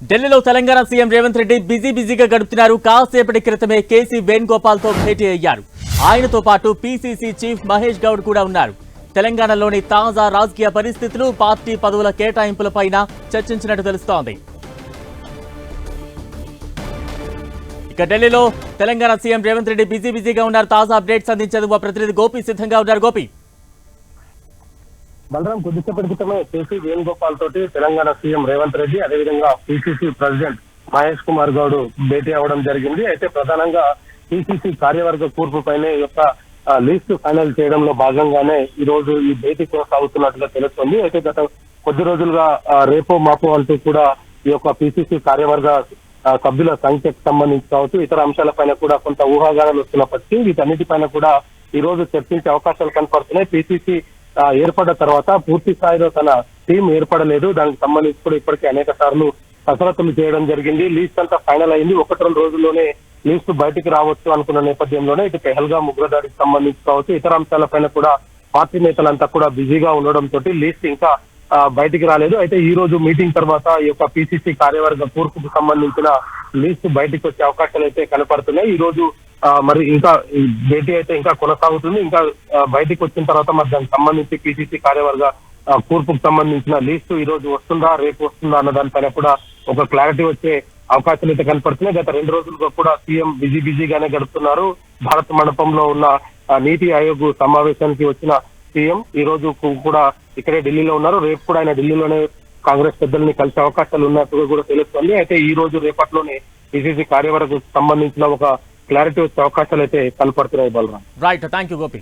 ఢిల్లీలో Telangana CM Revanth Reddy busy బిజీగా గడుపుతున్నారు. కాసేపటి క్రితమే కేసీ వేణుగోపాల్తో భేటీ అయ్యారు. ఆయనతో పాటు పీసీసీ చీఫ్ మహేష్ గౌడ్ కూడా ఉన్నారు. తెలంగాణలోని తాజా రాజకీయ పరిస్థితులు పార్టీ పదవుల కేటాయింపులపైన చర్చించినట్టు తెలుస్తోంది. ఇక ఢిల్లీలో తెలంగాణ సీఎం రేవంత్ రెడ్డి బిజీ బిజీగా ఉన్నారు. తాజా అప్డేట్స్ అందించేందుకు మా ప్రతినిధి గోపి సిద్ధంగా ఉన్నారు. గోపి. బలరాం కొద్దిసేపటి క్రితమే కేసీ వేణుగోపాల్ తోటి తెలంగాణ సీఎం రేవంత్ రెడ్డి అదేవిధంగా పిసిసి ప్రెసిడెంట్ మహేష్ కుమార్ గౌడ్ భేటీ అవ్వడం జరిగింది. అయితే ప్రధానంగా పిసిసి కార్యవర్గ కూర్పు పైనే ఈ యొక్క లిస్ట్ ఫైనల్ చేయడంలో భాగంగానే ఈ రోజు ఈ భేటీ కొనసాగుతున్నట్లుగా తెలుస్తోంది. అయితే గత కొద్ది రోజులుగా రేపో మాపో అంటూ కూడా ఈ యొక్క పిసిసి కార్యవర్గ సభ్యుల సంఖ్యకు సంబంధించి కావచ్చు ఇతర అంశాలపైన కూడా కొంత ఊహాగానాలు వస్తున్నప్పటికీ వీటన్నిటిపైన కూడా ఈ రోజు చర్చించే అవకాశాలు కనపడుతున్నాయి. పిసిసి ఏర్పడ్డ తర్వాత పూర్తి స్థాయిలో తన టీం ఏర్పడలేదు. దానికి సంబంధించి కూడా ఇప్పటికే అనేక సార్లు కసరత్తులు చేయడం జరిగింది. లీస్ట్ అంతా ఫైనల్ అయింది. ఒకటి రెండు రోజుల్లోనే లీస్ట్ బయటికి రావచ్చు అనుకున్న నేపథ్యంలోనే ఇటు పెహల్గా ఉగ్రదాడికి సంబంధించి కావచ్చు ఇతర అంశాలపైన కూడా పార్టీ నేతలంతా కూడా బిజీగా ఉండడంతో లీస్ట్ ఇంకా బయటికి రాలేదు. అయితే ఈ రోజు మీటింగ్ తర్వాత ఈ యొక్క పిసిసి కార్యవర్గ కూర్పుకు సంబంధించిన లీస్ట్ బయటికి వచ్చే అవకాశాలు అయితే కనపడుతున్నాయి. ఈ రోజు మరి ఇంకా భేటీ అయితే ఇంకా కొనసాగుతుంది. ఇంకా బయటికి వచ్చిన తర్వాత మరి దానికి సంబంధించి పిసిసి కార్యవర్గ కూర్పుకు సంబంధించిన లిస్టు ఈ రోజు వస్తుందా రేపు వస్తుందా అన్న దానిపైన కూడా ఒక క్లారిటీ వచ్చే అవకాశాలు అయితే కనపడుతున్నాయి. గత రెండు రోజులుగా కూడా సీఎం బిజీ బిజీగానే గడుపుతున్నారు. భారత మండపంలో ఉన్న నీతి ఆయోగ్ సమావేశానికి వచ్చిన సీఎం ఈ రోజు కూడా ఇక్కడే ఢిల్లీలో ఉన్నారు. రేపు కూడా ఆయన ఢిల్లీలోనే కాంగ్రెస్ పెద్దల్ని కలిసే అవకాశాలు ఉన్నట్టుగా కూడా తెలుస్తోంది. అయితే ఈ రోజు రేపట్లోనే పిసిసి కార్యవర్గకు సంబంధించిన ఒక క్లారిటీ వచ్చే అవకాశాలు అయితే కనపడుతున్నాయి Balaram. Right thank you Gopi